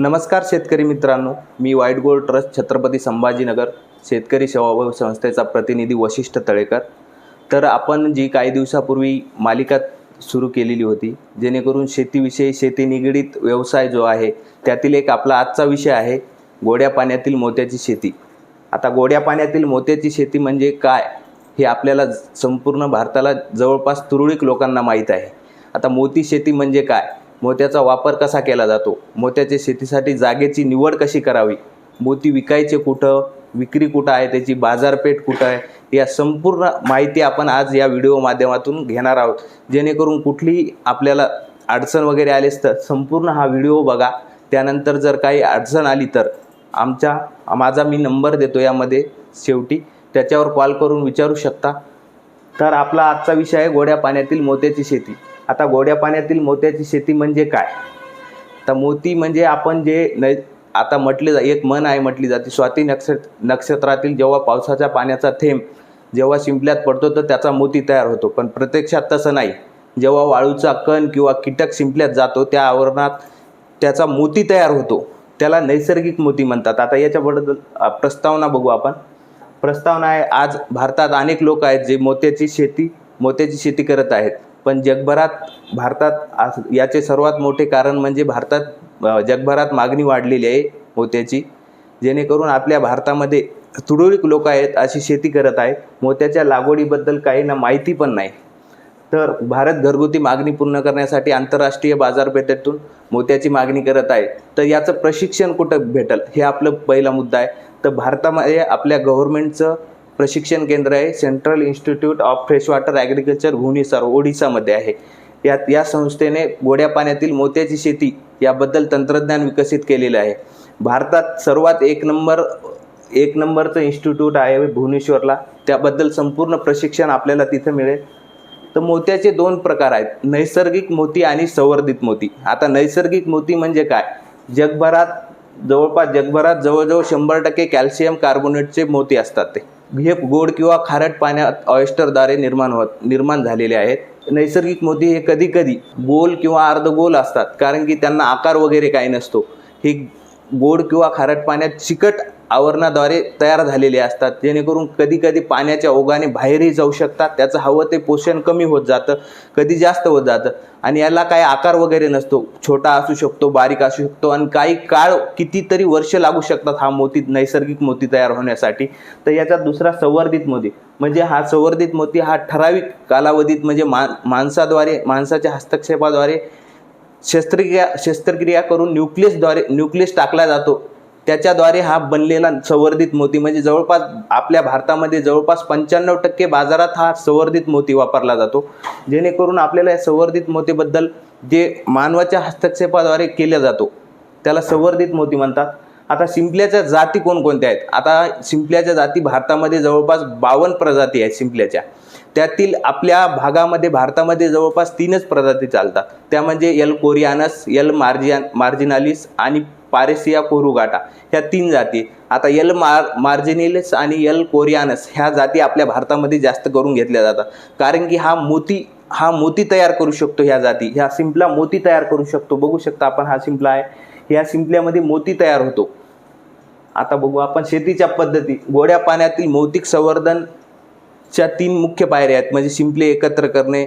नमस्कार शेतकरी मित्रांनो मी white gold trust Chhatrapati Sambhajinagar शेतकरी सेवाभावी संस्थेचा प्रतिनिधी वशिष्ठ तळेकर. तर आपण जी काही दिवसापूर्वी मालिका सुरू केलेली होती जेणेकरून शेतीविषयी शेती निगडीत व्यवसाय जो आहे त्यातील एक आपला आजचा विषय आहे गोड्या पाण्यातील मोत्याची शेती. आता गोड्या पाण्यातील मोत्याची शेती म्हणजे काय हे आपल्याला संपूर्ण भारताला जवळपास तुरळक लोकांना माहीत आहे. आता मोती शेती म्हणजे काय मोत्याचा वापर कसा केला जातो? मोत्याच्या शेतीसाठी जागेची निवड कशी करावी? मोती विकायचे कुठं? विक्री कुठं आहे? त्याची बाजारपेठ कुठं आहे? या संपूर्ण माहिती आपण आज या व्हिडिओ माध्यमातून घेणार आहोत. जेणेकरून कुठलीही आपल्याला अडचण वगैरे आलीच तर संपूर्ण हा व्हिडिओ बघा. त्यानंतर जर काही अडचण आली तर आमच्या माझा मी नंबर देतो यामध्ये शेवटी. त्याच्यावर कॉल करून विचारू शकता. तर आपला आजचा विषय आहे गोड्या पाण्यातील मोत्याची शेती. आता गोड्या पाण्यातील मोत्याची शेती म्हणजे काय? तर मोती म्हणजे आपण जे नै आता म्हटले जा एक मन आहे म्हटली जाते स्वाती नक्षत्र नक्षत्रातील जेव्हा पावसाच्या पाण्याचा थेंब जेव्हा शिंपल्यात पडतो तर त्याचा मोती तयार होतो. पण प्रत्यक्षात तसं नाही. जेव्हा वाळूचा कण किंवा कीटक शिंपल्यात जातो त्या आवरणात त्याचा मोती तयार होतो. त्याला नैसर्गिक मोती म्हणतात. आता याच्याबद्दल प्रस्तावना बघू आपण. प्रस्तावना आहे आज भारतात अनेक लोक आहेत जे मोत्याची शेती मोत्याची शेती करत आहेत. पण जगभरात भारतात आज- याचे सर्वात मोठे कारण म्हणजे भारतात जगभरात मागणी वाढलेली आहे मोत्याची. जेणेकरून आपल्या भारतामध्ये तुरळक लोक आहेत अशी शेती करत आहेत. मोत्याच्या लागवडीबद्दल काही ना माहिती पण नाही. तर भारत घरगुती मागणी पूर्ण करण्यासाठी आंतरराष्ट्रीय बाजारपेठेतून मोत्याची मागणी करत आहे. तर याचं प्रशिक्षण कुठं भेटल? हे आपलं पहिला मुद्दा आहे. तर भारतामध्ये आपल्या गव्हर्नमेंटचं प्रशिक्षण केंद्र आहे. Central institute of fresh water agriculture Bhubaneswar ओडिसामध्ये आहे. यात या संस्थेने गोड्या पाण्यातील मोत्याची शेती याबद्दल तंत्रज्ञान विकसित केलेलं आहे. भारतात सर्वात एक नंबर एक नंबरचं इन्स्टिट्यूट आहे भुवनेश्वरला. त्याबद्दल संपूर्ण प्रशिक्षण आपल्याला तिथं मिळेल. तर मोत्याचे दोन प्रकार आहेत. नैसर्गिक मोती आणि संवर्धित मोती. आता नैसर्गिक मोती म्हणजे काय? जगभरात जवळपास जगभरात जवळजवळ शंभर टक्के कॅल्शियम कार्बोनेटचे मोती असतात ते. हे गोड किंवा खारट पाण्यात ऑयस्टरद्वारे निर्माण होत निर्माण झालेले आहेत. नैसर्गिक मोती हे कधी कधी गोल किंवा अर्धगोल असतात कारण की त्यांना आकार वगैरे काही नसतो. हे गोड किंवा खारट पाण्यात चिकट आवरणाद्वारे तयार झालेले असतात. जेणेकरून कधी कधी पाण्याच्या ओघाने बाहेरही जाऊ शकतात. त्याचं हवं ते पोषण कमी होत जातं कधी जास्त होत जातं. आणि याला काय आकार वगैरे नसतो. छोटा असू शकतो बारीक असू शकतो आणि काही काळ कितीतरी वर्ष लागू शकतात हा मोती नैसर्गिक मोती तयार होण्यासाठी. तर याचा दुसरा संवर्धित मोती. म्हणजे हा संवर्धित मोती हा ठराविक कालावधीत म्हणजे मा माणसाद्वारे माणसाच्या हस्तक्षेपाद्वारे शस्त्रक्रिया शस्त्रक्रिया करून न्यूक्लियसद्वारे न्यूक्लियस टाकला जातो. त्याच्याद्वारे हा बनलेला संवर्धित मोती म्हणजे जवळपास आपल्या भारतामध्ये जवळपास पंच्याण्णव टक्के बाजारात हा संवर्धित मोती वापरला जातो. जेणेकरून आपल्याला या संवर्धित मोतीबद्दल जे मानवाच्या हस्तक्षेपाद्वारे केला जातो त्याला संवर्धित मोती म्हणतात. आता शिंपल्याच्या जाती कोणकोणत्या आहेत? आता शिंपल्याच्या जाती भारतामध्ये जवळपास बावन्न प्रजाती आहेत शिंपल्याच्या. त्यातील आपल्या भागामध्ये भारतामध्ये जवळपास तीनच प्रजाती चालतात. त्या म्हणजे यल कोरियानस यल मार्जिया मार्जिनालिस आणि पारेसिया कोरुगाटा ह्या तीन जाती. आता यल मार मार्जिनिलस आणि यल कोरियानस ह्या जाती आपल्या भारतामध्ये जास्त करून घेतल्या जातात. कारण की हा मोती हा मोती तयार करू शकतो ह्या जाती. ह्या शिंपला मोती तयार करू शकतो. बघू शकता आपण हा शिंपला आहे. ह्या शिंपल्यामध्ये मोती तयार होतो. आता बघू आपण शेतीच्या पद्धती. गोड्या पाण्यातील मौतिक संवर्धनच्या तीन मुख्य पायऱ्या आहेत. म्हणजे शिंपले एकत्र करणे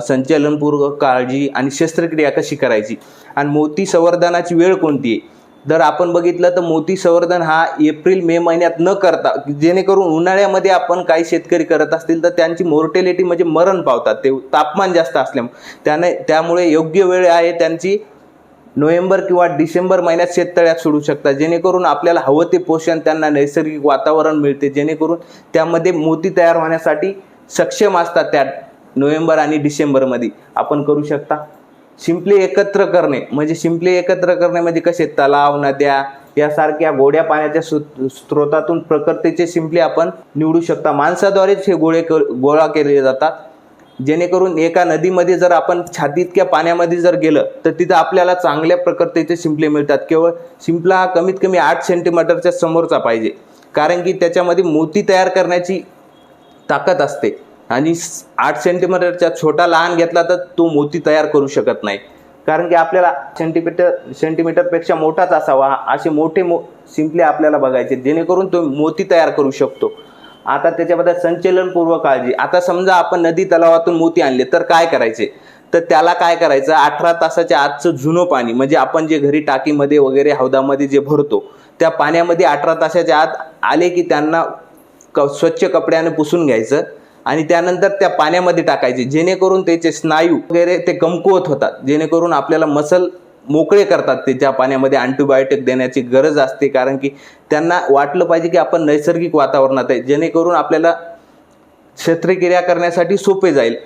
संचलनपूर्वक काळजी आणि शस्त्रक्रिया कशी करायची? आणि मोती संवर्धनाची वेळ कोणती आहे? जर आपण बघितलं तर मोती संवर्धन हा एप्रिल मे महिन्यात न करता जेणेकरून उन्हाळ्यामध्ये आपण काही शेतकरी करत असतील तर त्यांची मोर्टेलिटी म्हणजे मरण पावतात. ते तापमान जास्त असल्यामुळे. त्याने त्यामुळे योग्य वेळ आहे त्यांची नोव्हेंबर किंवा डिसेंबर महिन्यात शेततळ्यात सोडू शकतात जेणेकरून आपल्याला हवं ते पोषण त्यांना नैसर्गिक वातावरण मिळते. जेणेकरून त्यामध्ये मोती तयार होण्यासाठी सक्षम असतात त्या नोव्हेंबर आणि डिसेंबरमध्ये. आपण करू शकता. शिंपले एकत्र करणे. म्हणजे शिंपले एकत्र करण्यामध्ये कसे? तलाव नद्या यासारख्या गोड्या पाण्याच्या स्रोतातून प्रकृतीचे शिंपले आपण निवडू शकता. माणसाद्वारेच हे गोळे क- गोळा केले जातात. जेणेकरून एका नदीमध्ये जर आपण छातीतक्या पाण्यामध्ये जर गेलं तर तिथं आपल्याला चांगल्या प्रकृतीचे शिंपले मिळतात. केवळ शिंपला हा कमीत कमी आठ सेंटीमीटरच्या समोरचा पाहिजे. कारण की त्याच्यामध्ये मोती तयार करण्याची ताकद असते. आणि आठ सेंटीमीटरचा छोटा लहान घेतला तर तो मोती तयार करू शकत नाही. कारण की आपल्याला सेंटीमीटर सेंटीमीटरपेक्षा मोठाच असावा. असे मोठे मो सिंपली आपल्याला बघायचे. जेणेकरून तो मोती तयार करू शकतो. आता त्याच्याबद्दल संचलनपूर्व काळजी. आता समजा आपण नदी तलावातून मोती आणले तर काय करायचे? तर त्याला काय करायचं? अठरा तासाच्या आजचं जुनं पाणी म्हणजे आपण जे घरी टाकीमध्ये वगैरे हौदामध्ये जे भरतो त्या पाण्यामध्ये अठरा तासाच्या आत आले की त्यांना क स्वच्छ कपड्याने पुसून घ्यायचं. आणि त्यानंतर त्या पाण्यामध्ये टाकायचे जेणेकरून त्याचे स्नायू वगैरे ते कमकुवत होतात. जेणेकरून आपल्याला मसल मोकळे करतात ते त्या पाण्यामध्ये अँटीबायोटिक देण्याची गरज असते. कारण की त्यांना वाटलं पाहिजे की आपण नैसर्गिक वातावरणात आहे. जेणेकरून आपल्याला शस्त्रक्रिया करण्यासाठी सोपे जाईल.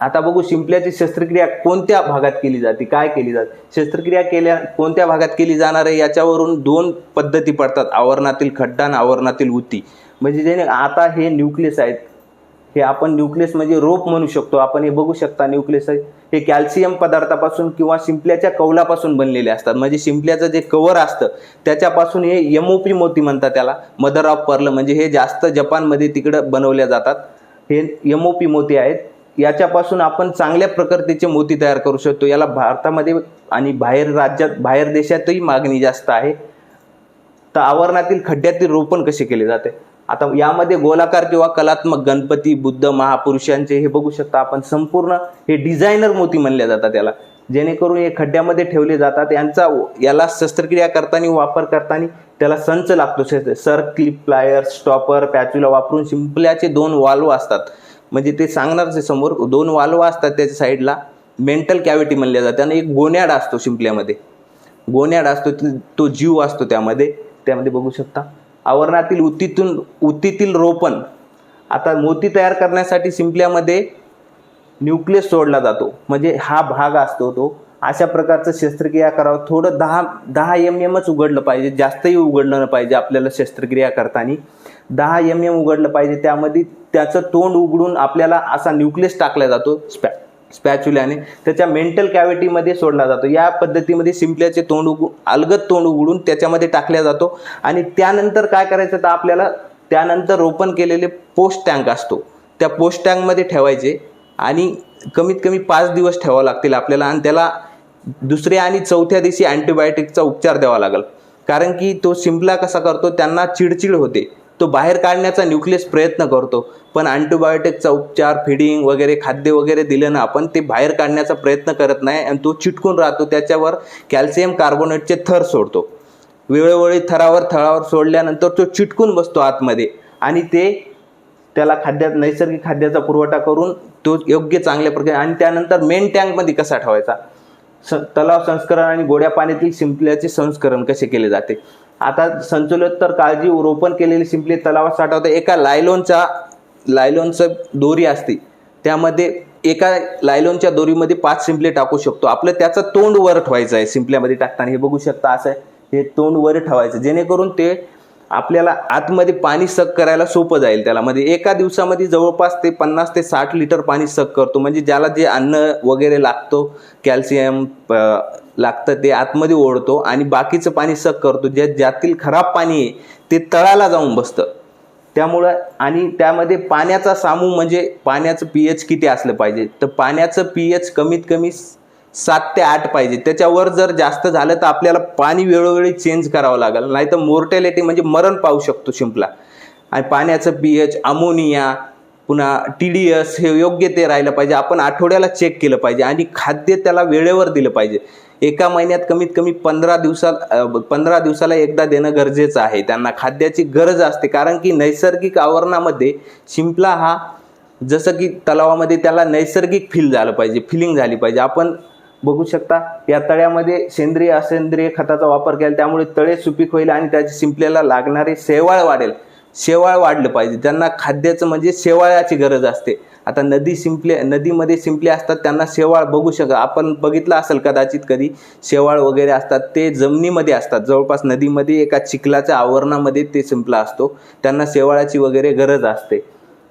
आता बघू शिंपल्याची शस्त्रक्रिया कोणत्या भागात केली जाते? काय केली जाते? शस्त्रक्रिया केल्या कोणत्या भागात केली जाणार आहे? याच्यावरून दोन पद्धती पडतात. आवरणातील खड्डा आणि आवरणातील उती. म्हणजे जेणे आता हे न्यूक्लियस आहेत. हे आपण न्यूक्लियस म्हणजे रोप म्हणू शकतो. आपण हे बघू शकता न्यूक्लियस हे कॅल्शियम पदार्थापासून किंवा शिंपल्याच्या कौलापासून बनलेले असतात. म्हणजे शिंपल्याचं जे कवर असतं त्याच्यापासून हे यमोपी मोती म्हणतात त्याला. मदर ऑफ पर्ल म्हणजे हे जास्त जपानमध्ये तिकडं बनवल्या जातात. हे यमोपी मोती आहेत. याच्यापासून आपण चांगल्या प्रकारचे मोती तयार करू शकतो. याला भारतामध्ये आणि बाहेर राज्यात बाहेर देशातही मागणी जास्त आहे. तर आवरणातील खड्ड्यातील रोपण कसे केले जाते? आता यामध्ये गोलाकार किंवा कलात्मक गणपती बुद्ध महापुरुषांचे हे बघू शकता आपण. संपूर्ण हे डिझायनर मोती म्हणले जातात त्याला जेणेकरून हे खड्ड्यामध्ये ठेवले जातात. यांचा याला शस्त्रक्रिया करताना वापर करताना त्याला संच लागतो. Sir clip plier stopper spatula वापरून शिंपल्याचे दोन वाल्व असतात. म्हणजे ते सांगणार समोर दोन वाल्व असतात त्याच्या साईडला. मेंटल कॅव्हिटी म्हणल्या जाते. आणि एक गोन्याड असतो शिंपल्यामध्ये. गोन्याड असतो तो जीव असतो त्यामध्ये. त्यामध्ये बघू शकता. आवरणातील उतीतून उतीतील रोपण. आता मोती तयार करण्यासाठी शिंपल्यामध्ये न्यूक्लियस सोडला जातो. म्हणजे हा भाग असतो तो. अशा प्रकारचं शस्त्रक्रिया करावं. थोडं दहा दहा एम एमच उघडलं पाहिजे. जास्तही उघडलं पाहिजे आपल्याला शस्त्रक्रिया करताना. दहा एम एम उघडलं पाहिजे. त्यामध्ये त्याचं तोंड उघडून आपल्याला असा न्यूक्लियस टाकला जातो. स्पॅ स्पॅच्युल्याने त्याच्या मेंटल कॅव्हिटीमध्ये सोडला जातो. या पद्धतीमध्ये शिंपल्याचे तोंड उघडून अलगद तोंड उघडून त्याच्यामध्ये टाकल्या जातो. आणि त्यानंतर काय करायचं तर आपल्याला त्यानंतर रोपण केलेले पोस्ट टँक असतो. त्या पोस्ट टँकमध्ये ठेवायचे आणि कमीत कमी पाच दिवस ठेवावं लागतील आपल्याला आणि त्याला दुसऱ्या आणि चौथ्या दिवशी अँटीबायोटिकचा उपचार द्यावा लागेल. कारण की तो शिंपला कसा करतो? त्यांना चिडचिड होते. तो बाहेर काढण्याचा न्यूक्लियस प्रयत्न करतो. पण अँटीबायोटिकचा उपचार फिडिंग वगैरे खाद्य वगैरे दिलं ना आपण ते बाहेर काढण्याचा प्रयत्न करत नाही आणि तो चिटकून राहतो. त्याच्यावर कॅल्शियम कार्बोनेटचे थर सोडतो. वेळोवेळी थरावर थरावर सोडल्यानंतर तो चिटकून बसतो आतमध्ये. आणि ते त्याला खाद्यात नैसर्गिक खाद्याचा पुरवठा करून तो योग्य चांगल्या प्रकारे आणि त्यानंतर मेन टँकमध्ये कसा ठेवायचा? स तलाव संस्करण आणि गोड्या पाण्यातील शिंपल्याचे संस्करण कसे केले जाते? आता संचलोत्तर काळजी रोपण केलेली शिंपली तलावात साठवतं एका लायलॉनचा लायलॉनचं दोरी असते. त्यामध्ये एका लायलॉनच्या दोरीमध्ये पाच शिंपले टाकू शकतो. आपलं त्याचं तोंड वर ठेवायचं आहे शिंपल्यामध्ये टाकताना. हे बघू शकता असं आहे. हे तोंड वर ठेवायचं. जेणेकरून ते आपल्याला आतमध्ये पाणी सक करायला सोपं जाईल त्याला. म्हणजे एका दिवसामध्ये जवळपास ते पन्नास ते साठ लिटर पाणी सक करतो. म्हणजे ज्याला जे अन्न वगैरे लागतो कॅल्शियम लागतं ते आतमध्ये ओढतो आणि बाकीचं पाणी सक करतो ज्या ज्यातील खराब पाणी आहे ते तळाला जाऊन बसतं. त्यामुळं आणि त्यामध्ये पाण्याचा सामू म्हणजे पाण्याचं पी एच किती असलं पाहिजे? तर पाण्याचं पी एच कमीत कमी सात ते आठ पाहिजे. त्याच्यावर जर जास्त झालं तर आपल्याला पाणी वेळोवेळी चेंज करावं लागेल. नाही तर मोर्टॅलिटी म्हणजे मरण पाहू शकतो शिंपला. आणि पाण्याचं पी एच अमोनिया पुन्हा टी डी एस हे योग्य ते राहिलं पाहिजे. आपण आठवड्याला चेक केलं पाहिजे आणि खाद्य त्याला वेळेवर दिलं पाहिजे. एका महिन्यात कमीत कमी पंधरा दिवसात पंधरा दिवसाला एकदा देणं गरजेचं आहे. त्यांना खाद्याची गरज असते. कारण की नैसर्गिक आवरणामध्ये शिंपला हा जसं की तलावामध्ये त्याला नैसर्गिक फील झालं पाहिजे फिलिंग झाली पाहिजे. आपण बघू शकता या तळ्यामध्ये सेंद्रिय असेंद्रिय खताचा वापर केला त्यामुळे तळे सुपीक होईल आणि त्याच्या शिंपल्याला लागणारे शेवाळ वाढेल. शेवाळ वाढलं पाहिजे. त्यांना खाद्याचं म्हणजे शेवाळाची गरज असते. आता नदी शिंपले नदीमध्ये शिंपले असतात त्यांना शेवाळ बघू शका आपण बघितलं असेल कदाचित कधी शेवाळ वगैरे असतात ते जमिनीमध्ये असतात. जवळपास नदीमध्ये एका चिखलाच्या आवरणामध्ये ते शिंपला असतो. त्यांना शेवाळाची वगैरे गरज असते.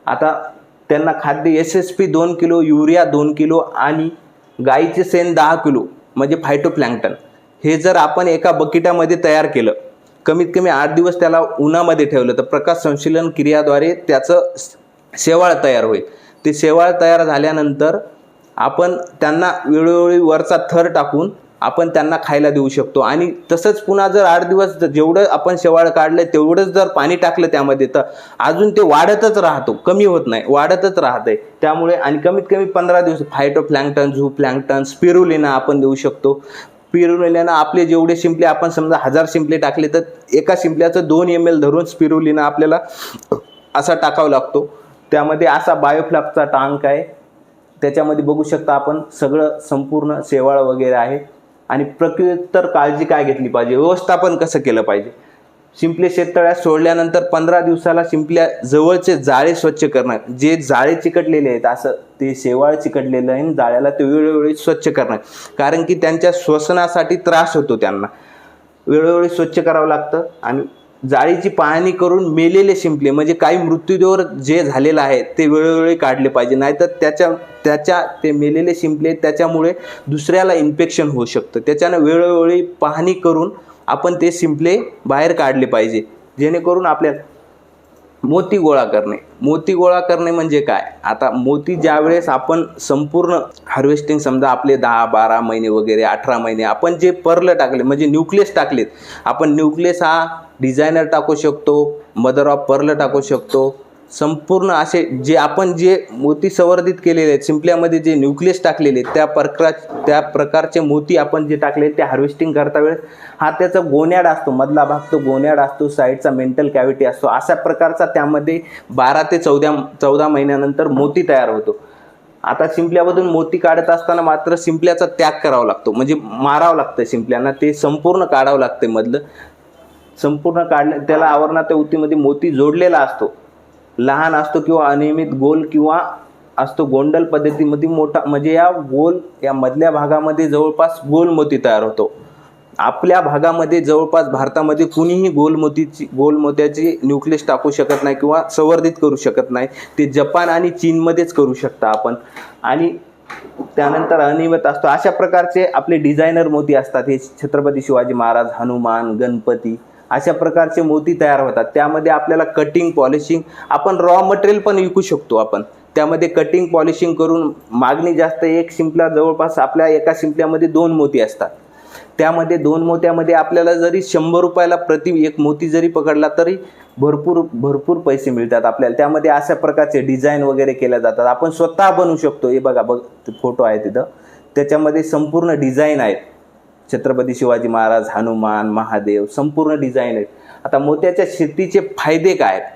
आता त्यांना खाद्य एस एस पी दोन किलो युरिया दोन किलो आणि गाईचे शेण दहा किलो म्हणजे फायटोप्लँक्टन हे जर आपण एका बकिटामध्ये तयार केलं कमीत कमी आठ दिवस त्याला उन्हामध्ये ठेवलं तर प्रकाश संश्लेषण क्रियाद्वारे त्याचं शेवाळ तयार होईल. ते शेवाळ तयार झाल्यानंतर आपण त्यांना वेळोवेळी वरचा थर टाकून आपण त्यांना खायला देऊ शकतो. आणि तसंच पुन्हा जर आठ दिवस जेवढं आपण शेवाळ काढलं तेवढंच जर पाणी टाकलं त्यामध्ये तर अजून ते वाढतच राहतो. कमी होत नाही वाढतच राहतंय. त्यामुळे आणि कमीत कमी पंधरा दिवस phytoplankton zooplankton spirulina आपण देऊ शकतो. स्पिरुलिना आपले जेवढे शिंपले आपण समजा हजार शिंपले टाकले तर एका शिंपल्याचं दोन एम एल धरून स्पिरुलिना आपल्याला असा टाकावा लागतो. त्यामध्ये असा बायोफ्लॅपचा टांक आहे. त्याच्यामध्ये बघू शकता आपण सगळं संपूर्ण शेवाळ वगैरे आहे. आणि प्रत्युत्तर काळजी काय घेतली पाहिजे? व्यवस्थापन कसं केलं पाहिजे? शिंपले शेततळ्यात सोडल्यानंतर पंधरा दिवसाला शिंपल्या जवळचे जाळे स्वच्छ करणार. जे जाळे चिकटलेले आहेत असं ते शेवाळ चिकटलेलं आहे आणि जाळ्याला ते वेळोवेळी स्वच्छ करणार. कारण की त्यांच्या श्वसनासाठी त्रास होतो त्यांना. वेळोवेळी स्वच्छ करावं लागतं आणि जाळीची पाहणी करून मेलेले शिंपले म्हणजे काही मृत्यूदेवर जे झालेलं आहे ते वेळोवेळी काढले पाहिजे. नाहीतर त्याच्या त्याच्या ते मेलेले शिंपले त्याच्यामुळे दुसऱ्याला इन्फेक्शन होऊ शकतं. त्याच्यानं वेळोवेळी पाहणी करून आपण ते शिंपले बाहेर काढले पाहिजे. जेणेकरून आपल्या मोती गोळा करणे. मोती गोळा करणे म्हणजे काय? आता मोती ज्यावेळेस आपण संपूर्ण हार्वेस्टिंग समजा आपले दहा बारा महिने वगैरे अठरा महिने आपण जे पर्ल टाकले म्हणजे न्यूक्लियस टाकलेत आपण न्यूक्लियस हा डिझायनर टाकू शकतो मदर ऑफ पर्ल टाकू शकतो संपूर्ण असे जे आपण जे मोती संवर्धित केलेले आहेत शिंपल्यामध्ये जे न्यूक्लियस टाकलेले आहेत त्या प्रकार त्या प्रकारचे मोती आपण जे टाकले ते हार्वेस्टिंग करता वेळेस हा त्याचा गोन्याड असतो मधला भाग तो गोन्याड असतो साईडचा मेंटल कॅव्हिटी असतो अशा प्रकारचा त्यामध्ये बारा ते चौदा चौदा महिन्यानंतर मोती तयार होतो. आता शिंपल्यामधून मोती काढत असताना मात्र शिंपल्याचा त्याग करावा लागतो म्हणजे मारावं लागतं शिंपल्यांना ते संपूर्ण काढावं लागतं मधलं. संपूर्ण काढल्या त्याला आवरणा त्या उतीमध्ये मोती जोडलेला असतो. लहान असतो किंवा अनियमित गोल किंवा असतो गोंडल पद्धतीमध्ये मोठा म्हणजे या गोल या मधल्या भागामध्ये जवळपास गोल मोती तयार होतो. आपल्या भागामध्ये जवळपास भारतामध्ये कुणीही गोल मोतीची गोल मोत्याची न्यूक्लियस टाकू शकत नाही किंवा संवर्धित करू शकत नाही. ते जपान आणि चीनमध्येच करू शकता आपण. आणि त्यानंतर अनियमित असतो. अशा प्रकारचे आपले डिझायनर मोती असतात. हे छत्रपती शिवाजी महाराज हनुमान गणपती अशा प्रकारचे मोती तयार होतात. त्यामध्ये आपल्याला कटिंग पॉलिशिंग आपण रॉ मटेरियल पण विकू शकतो आपण. त्यामध्ये कटिंग पॉलिशिंग करून मागणी जास्त एक शिंपला जवळपास आपल्या एका शिंपल्यामध्ये दोन मोती असतात. त्यामध्ये दोन मोत्यामध्ये आपल्याला जरी शंभर रुपयाला प्रति एक मोती जरी पकडला तरी भरपूर भरपूर पैसे मिळतात आपल्याला. त्यामध्ये अशा प्रकारचे डिझाईन वगैरे केल्या जातात. आपण स्वतः बनवू शकतो. हे बघा बघ फोटो आहे तिथं. त्याच्यामध्ये संपूर्ण डिझाईन आहेत. छत्रपती शिवाजी महाराज हनुमान महादेव संपूर्ण डिझाईन आहेत. आता मोत्याच्या शेतीचे फायदे काय आहेत?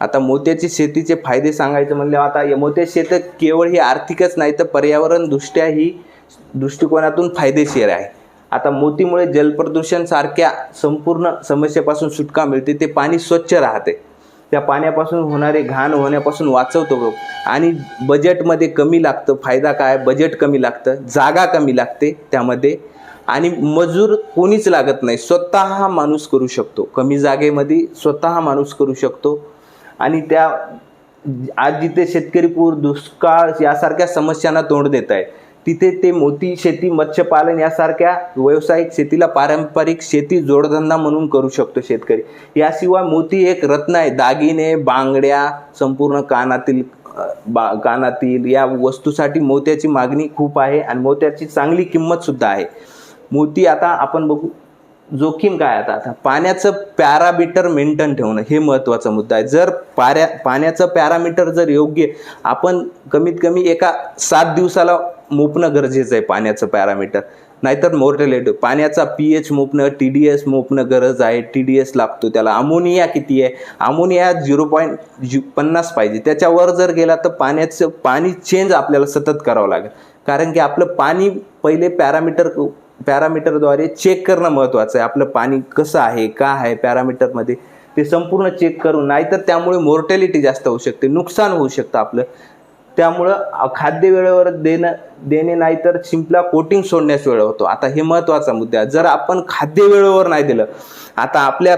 आता मोत्याची शेतीचे फायदे सांगायचं म्हणले आता या मोत्याची शेत केवळ ही आर्थिकच नाही तर पर्यावरण दृष्ट्या ही दृष्टिकोनातून फायदेशीर आहे. आता मोतीमुळे जलप्रदूषण सारख्या संपूर्ण समस्येपासून सुटका मिळते ते पाणी स्वच्छ राहते. त्या पाण्यापासून होणारे घाण होण्यापासून वाचवतो बघ आणि बजेटमध्ये कमी लागतं फायदा काय? बजेट कमी लागतं जागा कमी लागते त्यामध्ये आणि मजूर कोणीच लागत नाही. स्वतः हा माणूस करू शकतो. कमी जागेमध्ये स्वतः हा माणूस करू शकतो. आणि त्या आज जिथे शेतकरी पूर दुष्काळ यासारख्या समस्यांना तोंड देत आहे तिथे ते मोती शेती मत्स्यपालन यासारख्या व्यावसायिक शेतीला पारंपरिक शेती जोडधंदा म्हणून करू शकतो शेतकरी. याशिवाय मोती एक रत्न आहे. दागिने बांगड्या संपूर्ण कानातील बा कानातील या वस्तूसाठी मोत्याची मागणी खूप आहे आणि मोत्याची चांगली किंमत सुद्धा आहे. मोती आता आपण बघू. जोखीम काय आता? आता पाण्याचं पॅरामीटर मेंटेन ठेवणं हे महत्त्वाचा मुद्दा आहे. जर पाऱ्या पाण्याचं पॅरामीटर जर योग्य आपण कमीत कमी एका सात दिवसाला मोपणं गरजेचं आहे पाण्याचं पॅरामीटर. नाहीतर मोर्टॅलिटी पाण्याचा पी एच मोपणं टी डी एस मोपणं गरज आहे. टी डी एस लागतो त्याला. अमोनिया किती आहे? अमोनिया झिरो पॉईंट झि पन्नास पाहिजे. त्याच्यावर जर गेला तर पाण्याचं पाणी चेंज आपल्याला सतत करावं लागेल. कारण की आपलं पाणी पहिले पॅरामीटर पॅरामीटरद्वारे चेक करणं महत्त्वाचं आहे. आपलं पाणी कसं आहे का आहे पॅरामीटरमध्ये ते संपूर्ण चेक करून नाहीतर त्यामुळे मोर्टॅलिटी जास्त होऊ शकते नुकसान होऊ शकतं आपलं. त्यामुळं खाद्य वेळेवर देणं देणे नाही तर शिंपला कोटिंग सोडण्यास वेळ होतो. आता हे महत्त्वाचा मुद्दा आहे. जर आपण खाद्य वेळेवर नाही दिलं आता आपल्या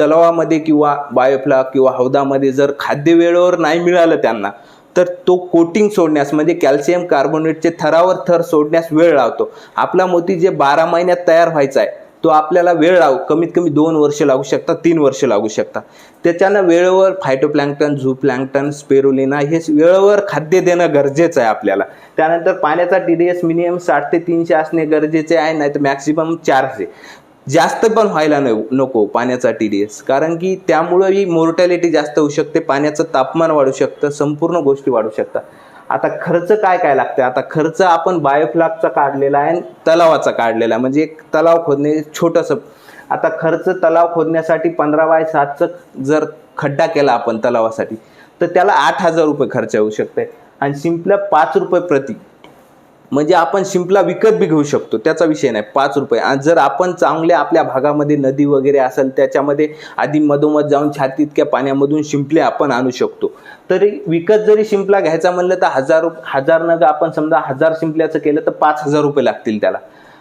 तलावामध्ये किंवा बायोफ्ला किंवा हौदामध्ये जर खाद्य वेळेवर नाही मिळालं त्यांना तर तो कोटिंग सोडण्यास म्हणजे कॅल्शियम कार्बोनेटचे थरावर थर सोडण्यास वेळ लावतो. आपला मोती जे बारा महिन्यात तयार व्हायचा आहे तो आपल्याला वेळ लागू कमीत कमी दोन वर्ष लागू शकतात तीन वर्ष लागू शकतात त्याच्यानं वेळेवर फायटोप्लँक्टन झूप्लँक्टन स्पेरुलिना हे वेळेवर खाद्य देणं गरजेचं आहे आपल्याला. त्यानंतर पाण्याचा टी डी एस मिनिमम साठ ते तीनशे असणे गरजेचे आहे नाही तर मॅक्सिमम चारशे. जास्त पण व्हायला नको पाण्याचा टी डी एस कारण की त्यामुळेही मोर्टॅलिटी जास्त होऊ शकते पाण्याचं तापमान वाढू शकतं संपूर्ण गोष्टी वाढू शकतात. आता खर्च काय काय लागते आता खर्च आपण बायोफ्लॅगचा काढलेला आहे आणि तलावाचा काढलेला आहे. म्हणजे एक तलाव खोदणे छोटंसं. आता खर्च तलाव खोदण्यासाठी पंधरा बाय सातचं जर खड्डा केला आपण तलावासाठी तर त्याला आठ हजार रुपये खर्च होऊ शकते आणि सिंपल्या पाच रुपये प्रति. म्हणजे आपण शिंपला विकत बी घेऊ शकतो त्याचा विषय नाही. पाच रुपये. आणि जर आपण चांगल्या आपल्या भागामध्ये नदी वगैरे असेल त्याच्यामध्ये आधी मधोमध जाऊन छाती इतक्या पाण्यामधून शिंपले आपण आणू शकतो. तरी विकत जरी शिंपला घ्यायचा म्हणलं तर हजार रुप- हजार नग आपण समजा हजार शिंपल्याचं केलं तर पाच हजार रुपये लागतील त्याला.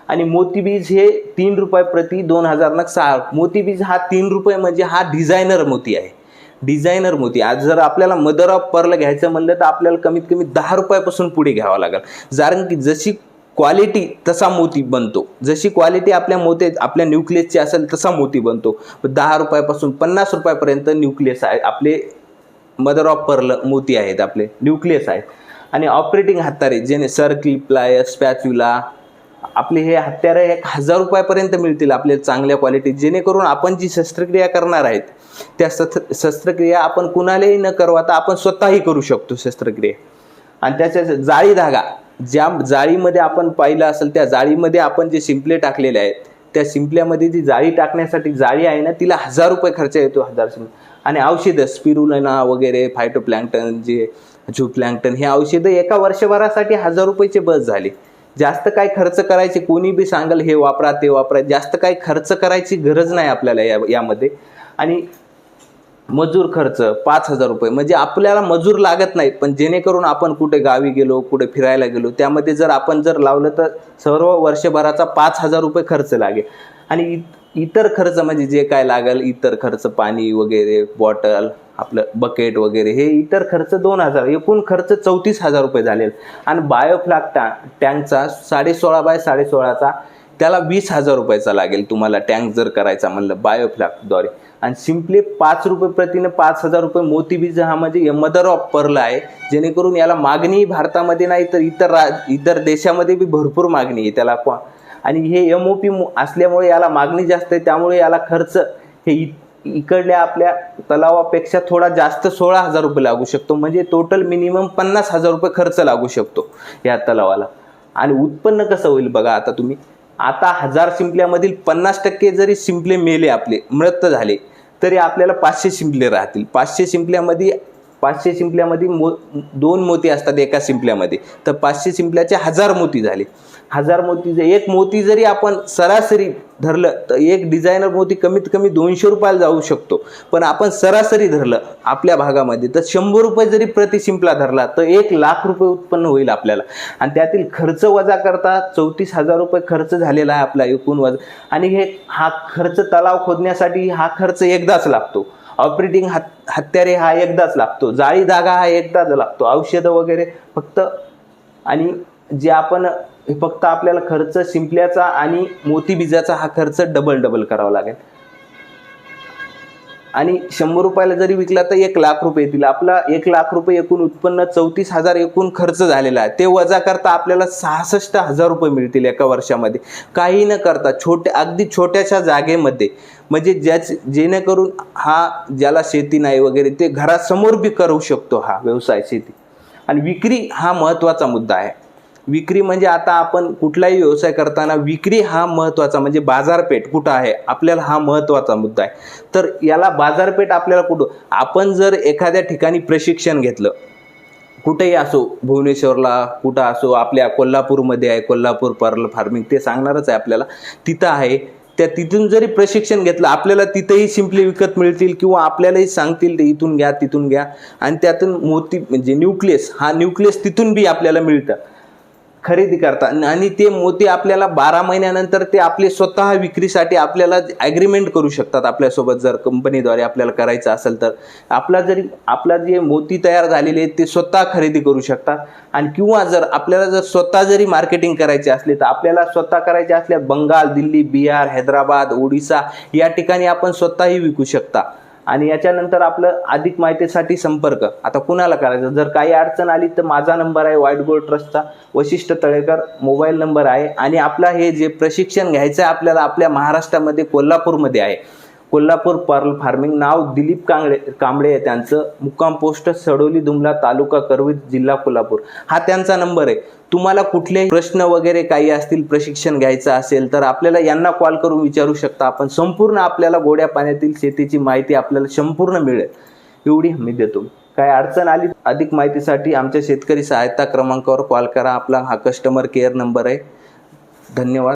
आणि मोतीबीज हे तीन रुपये प्रति दोन हजार नग सहा मोतीबीज हा तीन रुपये म्हणजे हा डिझायनर मोती आहे. डिझायनर मोती आज जर आपल्याला मदर ऑफ पर्ल घ्यायचं म्हणलं तर आपल्याला कमीत कमी दहा रुपयापासून पुढे घ्यावं लागेल. कारण की जशी क्वालिटी तसा मोती बनतो. जशी क्वालिटी आपल्या मोती आपल्या न्यूक्लियसची असेल तसा मोती बनतो. दहा रुपयापासून पन्नास रुपयापर्यंत न्यूक्लियस आहे. आपले मदर ऑफ पर्ल मोती आहेत आपले न्यूक्लियस आहेत. आणि ऑपरेटिंग हातारे जेणे सर्किल प्लायर स्पॅच्युला आपले हे हत्यारं एक हजार रुपयापर्यंत मिळतील आपले चांगल्या क्वालिटी जेणेकरून आपण जी शस्त्रक्रिया करणार आहेत त्या शस्त्र शस्त्रक्रिया आपण कुणालाही न करवाता आपण स्वतःही करू शकतो शस्त्रक्रिया. आणि त्याच्या जाळी धागा ज्या जाळीमध्ये आपण पाहिलं असेल त्या जाळीमध्ये आपण जे शिंपले टाकलेले आहेत त्या शिंपल्यामध्ये जी जाळी टाकण्यासाठी जाळी आहे ना तिला हजार रुपये खर्च येतो हजार आणि औषधं स्पिरुलना वगैरे फायटोप्लँक्टन जे झूप्लॅन्क्टन हे औषधं एका वर्षभरासाठी हजार रुपयेचे बस झाले. जास्त काय खर्च करायचे कोणी बी सांगल हे वापरा ते वापरा. जास्त काय खर्च करायची गरज नाही आपल्याला या यामध्ये. आणि मजूर खर्च पाच हजार रुपये. म्हणजे आपल्याला मजूर लागत नाहीत पण जेणेकरून आपण कुठे गावी गेलो कुठे फिरायला गेलो त्यामध्ये जर आपण जर लावलं तर सर्व वर्षभराचा पाच हजार रुपये खर्च लागेल. आणि इ- इतर खर्च म्हणजे जे काय लागेल इतर खर्च पाणी वगैरे बॉटल आपलं बकेट वगैरे हे इतर खर्च दोन हजार एकूण खर्च चौतीस हजार रुपये झालेल आणि बायोफ्लाक टॅ टँकचा साडेसोळा बाय साडेसोळाचा त्याला वीस हजार रुपयाचा लागेल तुम्हाला टँक जर करायचा म्हणलं बायोफ्लॅकद्वारे आणि सिम्पली पाच रुपये प्रतिने पाच हजार रुपये मोतीबीज हा म्हणजे मदर ऑफ पर्ल आहे. जेणेकरून याला मागणी भारतामध्ये नाही तर इतर रा इतर देशामध्ये बी भरपूर मागणी आहे. त्याला आणि हे एम ओ पी असल्यामुळे याला मागणी जास्त आहे त्यामुळे याला खर्च हे इ इकडल्या आपल्या तलावापेक्षा थोडा जास्त सोळा हजार रुपये लागू शकतो. म्हणजे टोटल मिनिमम पन्नास हजार रुपये खर्च लागू शकतो या तलावाला. आणि उत्पन्न कसं होईल बघा आता तुम्ही. आता हजार शिंपल्यामधील पन्नास टक्के जरी शिंपले मेले आपले मृत झाले तरी आपल्याला पाचशे शिंपले राहतील. पाचशे शिंपल्यामध्ये पाचशे शिंपल्यामध्ये मो दोन मोती असतात एका शिंपल्यामध्ये. तर पाचशे शिंपल्याचे हजार मोती झाले. हजार मोती जर- एक मोती जरी आपण सरासरी धरलं तर एक डिझायनर मोती कमीत कमी दोनशे रुपयाला जाऊ शकतो. पण आपण सरासरी धरलं आपल्या भागामध्ये तर शंभर रुपये जरी प्रति शिंपला धरला तर एक लाख रुपये उत्पन्न होईल आपल्याला. आणि त्यातील खर्च वजा करता चौतीस हजार रुपये खर्च झालेला आहे आपला एकूण वजा. आणि हे हा खर्च तलाव खोदण्यासाठी हा खर्च एकदाच लागतो. ऑपरेटिंग हत हत्यारे हा एकदाच लागतो. जाळी धागा हा एकदाच लागतो. औषधं वगैरे फक्त आणि जे आपण हे फक्त आपल्याला खर्च शिंपल्याचा आणि मोतीबीजाचा हा खर्च डबल डबल करावा लागेल. आणि शंभर रुपयाला जरी विकला तर एक लाख रुपये येतील. आपला एक लाख रुपये एकूण उत्पन्न चौतीस हजार एकूण खर्च झालेला आहे. ते वजा करता आपल्याला सहासष्ट हजार रुपये मिळतील एका वर्षामध्ये. काही न करता छोटे अगदी छोट्याशा जागेमध्ये म्हणजे ज्याच जेणेकरून हा ज्याला शेती नाही वगैरे ते घरासमोर बी करू शकतो हा व्यवसाय शेती. आणि विक्री हा महत्त्वाचा मुद्दा आहे. विक्री म्हणजे आता आपण कुठलाही व्यवसाय करताना विक्री हा महत्त्वाचा म्हणजे बाजारपेठ कुठं आहे आपल्याला हा महत्त्वाचा मुद्दा आहे. तर याला बाजारपेठ आपल्याला कुठं आपण जर एखाद्या ठिकाणी प्रशिक्षण घेतलं कुठेही असो भुवनेश्वरला कुठं असो आपल्या कोल्हापूरमध्ये आहे कोल्हापूर पर्ल फार्मिंग ते सांगणारच आहे आपल्याला तिथं आहे त्या तिथून जरी प्रशिक्षण घेतलं आपल्याला तिथेही सिम्पली विकत मिळतील किंवा आपल्यालाही सांगतील ते इथून घ्या तिथून घ्या. आणि त्यातून मोती म्हणजे न्यूक्लियस हा न्यूक्लियस तिथून बी आपल्याला मिळतं. खरेदी करतात आणि ते मोती आपल्याला बारा महिन्यानंतर ते आपले स्वतः विक्रीसाठी आपल्याला ॲग्रीमेंट करू शकतात आपल्यासोबत. जर कंपनीद्वारे आपल्याला करायचं असेल तर. आपला जरी आपला जे मोती तयार झालेले आहेत ते स्वतः खरेदी करू शकतात. आणि किंवा जर आपल्याला जर स्वतः जरी मार्केटिंग करायचे असले तर आपल्याला स्वतः करायचे असल्यास बंगाल दिल्ली बिहार हैदराबाद ओडिसा या ठिकाणी आपण स्वतःही विकू शकता. आणि याच्यानंतर आपलं अधिक माहितीसाठी संपर्क. आता कुणाला करायचं? जर काही अडचण आली तर माझा नंबर आहे व्हाईट गोल्ड ट्रस्टचा वशिष्ठ तळेकर मोबाईल नंबर आहे. आणि आपला हे जे प्रशिक्षण घ्यायचं आहे आपल्याला आपल्या महाराष्ट्रामध्ये कोल्हापूरमध्ये आहे. कोल्हापूर पर्ल फार्मिंग नाव दिलीप कांगडे कांबळे आहे त्यांचं. मुक्काम पोस्ट सडोली दुमला तालुका करवीर जिल्हा कोल्हापूर. हा त्यांचा नंबर आहे. तुम्हाला कुठले प्रश्न वगैरे काही असतील प्रशिक्षण घ्यायचं असेल तर आपल्याला यांना कॉल करून विचारू शकता. आपण संपूर्ण आपल्याला गोड्या पाण्यातील शेतीची माहिती आपल्याला संपूर्ण मिळेल. एवढी हमी देतो. काय अडचण आली अधिक माहितीसाठी आमच्या शेतकरी सहायता क्रमांकावर कॉल करा. आपला हा कस्टमर केअर नंबर आहे. धन्यवाद.